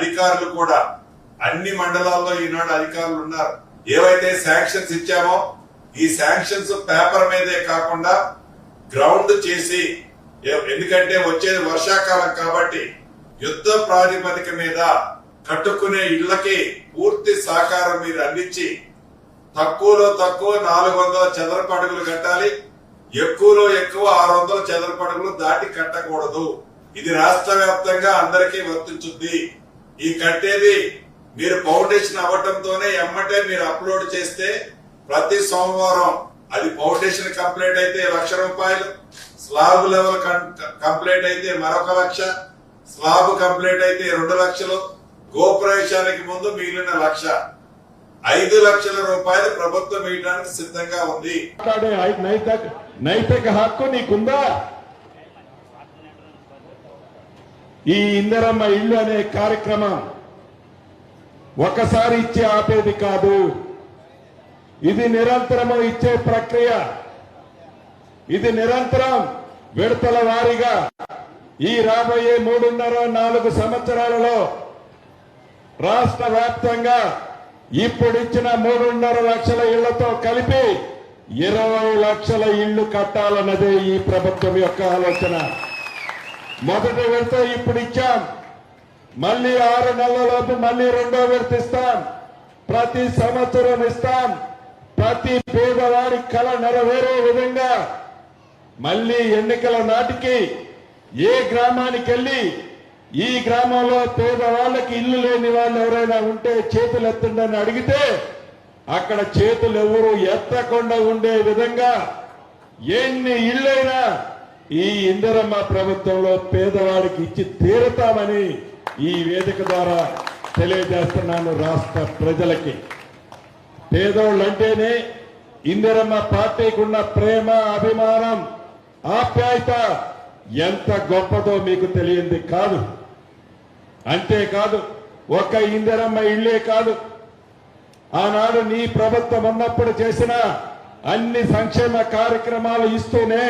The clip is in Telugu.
అధికారులు కూడా అన్ని మండలాల్లో ఈనాడు అధికారులు ఉన్నారు. ఏవైతే శాంక్షన్స్ ఇచ్చామో ఈ శాంక్షన్స్ పేపర్ మీదే కాకుండా గ్రౌండ్ చేసి ఎందుకంటే వచ్చేది వర్షాకాలం కాబట్టి యుద్ధ ప్రాతిపదిక మీద కట్టుకునే ఇళ్ళకి పూర్తి సహకారం మీరు అందించి తక్కువలో తక్కువ నాలుగు వందల చదరపు అడుగులు కట్టాలి ఎక్కువలో ఎక్కువ ఆరు వందల చదరపు అడుగులు దాటి కట్టకూడదు. ఇది రాష్ట్ర వ్యాప్తంగా అందరికీ వర్తించుద్ది. ఈ కట్టేది మీరు ఫౌండేషన్ అవ్వటంతోనే ఎమ్మటే మీరు అప్లోడ్ చేస్తే ప్రతి సోమవారం అది ఫౌండేషన్ కంప్లీట్ అయితే లక్ష రూపాయలు స్లాబ్ లెవెల్ కంప్లీట్ అయితే మరొక లక్ష స్లాబ్ కంప్లీట్ అయితే రెండు లక్షలు గోప్రవేశానికి ముందు మిగిలిన లక్ష. ఐదు లక్షల రూపాయలు ప్రభుత్వం ఇవ్వడానికి సిద్ధంగా ఉంది. నైతిక హక్కు నీకుందా? ఈ ఇందరమ్మ ఇల్లు అనే కార్యక్రమం ఒకసారి ఇచ్చే ఆపేది కాదు. ఇది నిరంతరము ఇచ్చే ప్రక్రియ. ఇది నిరంతరం విడతల వారీగా ఈ రాబోయే మూడున్నర నాలుగు సంవత్సరాలలో రాష్ట్ర వ్యాప్తంగా ఇప్పుడు ఇచ్చిన మూడున్నర లక్షల ఇళ్ళతో కలిపి ఇరవై లక్షల ఇళ్ళు కట్టాలన్నదే ఈ ప్రభుత్వం యొక్క ఆలోచన. మొదటి విడత ఇప్పుడు ఇచ్చాం. మళ్ళీ ఆరు నెలలలోపు మళ్ళీ రెండో విడత ఇస్తాం. ప్రతి సంవత్సరం ఇస్తాం. ప్రతి పేదవాడి కళ నెరవేరే విధంగా మళ్ళీ ఎన్నికల నాటికి ఏ గ్రామానికి వెళ్ళి ఈ గ్రామంలో పేదవాళ్ళకి ఇల్లు లేని వాళ్ళు ఎవరైనా ఉంటే చేతులు ఎత్తండి అని అడిగితే అక్కడ చేతులు ఎవరు ఎత్తకుండా ఉండే విధంగా ఎన్ని ఇళ్ళైనా ఈ ఇందిరమ్మ ప్రభుత్వంలో పేదవాడికి ఇచ్చి తీరుతామని ఈ వేదిక ద్వారా తెలియజేస్తున్నాను రాష్ట్ర ప్రజలకి. పేదోళ్ళంటేనే ఇందిరమ్మ పార్టీకి ఉన్న ప్రేమ అభిమానం ఆప్యాయత ఎంత గొప్పదో మీకు తెలియంది కాదు. అంతేకాదు ఒక్క ఇందిరమ్మ ఇళ్ళే కాదు. ఆనాడు నీ ప్రభుత్వం ఉన్నప్పుడు చేసిన అన్ని సంక్షేమ కార్యక్రమాలు ఇస్తూనే